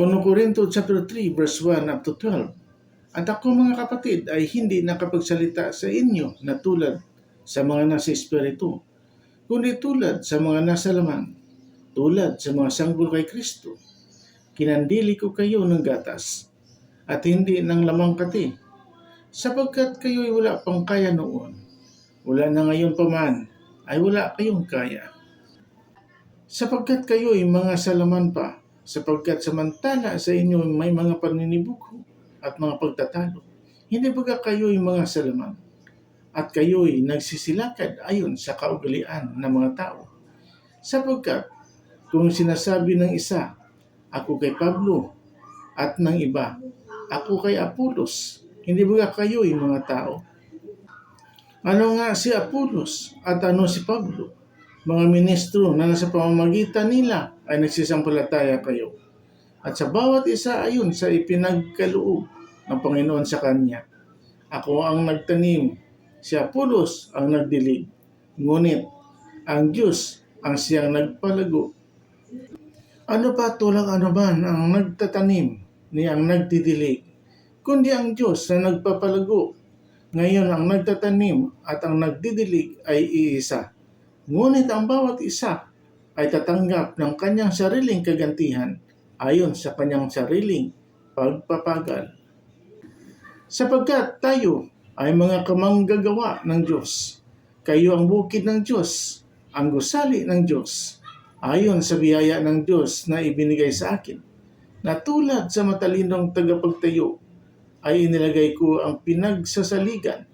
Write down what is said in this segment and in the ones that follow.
1 Corinto chapter 3 verse 1 up to 12. At ako mga kapatid ay hindi nakapagsalita sa inyo na tulad sa mga nasa espiritu, kundi tulad sa mga nasa laman, tulad sa mga sanggol kay Kristo. Kinandili ko kayo ng gatas at hindi ng lamang kati, sapagkat kayo'y wala pang kaya noon. Wala na ngayon pa man, ay wala kayong kaya. Sapagkat kayo'y mga salaman pa, sapagkat samantala sa inyo may mga paninibugo at mga pagtatalo. Hindi baga kayo'y mga salaman at kayo'y nagsisilakad ayon sa kaugalian ng mga tao. Sapagkat kung sinasabi ng isa, ako kay Pablo, at ng iba, ako kay Apolos, hindi ba kayo'y mga tao? Ano nga si Apolos at ano si Pablo? Mga ministro na nasa pamamagitan nila ay nagsisampalataya kayo. At sa bawat isa ayon sa ipinagkaloob ng Panginoon sa kanya. Ako ang nagtanim, si Apolos ang nagdilig, ngunit ang Diyos ang siyang nagpalago. Ano pa tulang ano man ang nagtatanim ni ang nagdidilig, kundi ang Diyos na nagpapalago. Ngayon ang nagtatanim at ang nagdidilig ay iisa. Ngunit ang bawat isa ay tatanggap ng kanyang sariling kagantihan ayon sa kanyang sariling pagpapagal. Sapagkat tayo ay mga kamanggagawa ng Diyos. Kayo ang bukid ng Diyos, ang gusali ng Diyos, ayon sa biyaya ng Diyos na ibinigay sa akin. Na tulad sa matalinong tagapagtayo, ay inilagay ko ang pinagsasaligan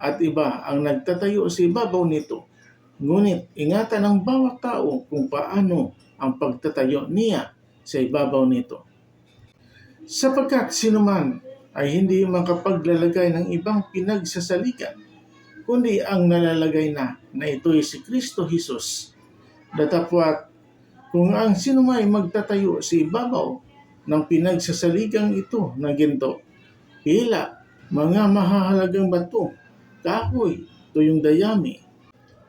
at iba ang nagtatayo sa ibabaw nito. Ngunit ingatan ng bawat tao kung paano ang pagtatayo niya sa ibabaw nito. Sapagkat sinuman ay hindi makapaglalagay ng ibang pinagsasaligan, kundi ang nalalagay na na ito'y si Kristo Jesus. Datapwat kung ang sinumay magtatayo sa ibabaw ng pinagsasaligang ito na ginto, pila, mga mahahalagang bato, kahoy, tuyong dayami.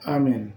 Amen.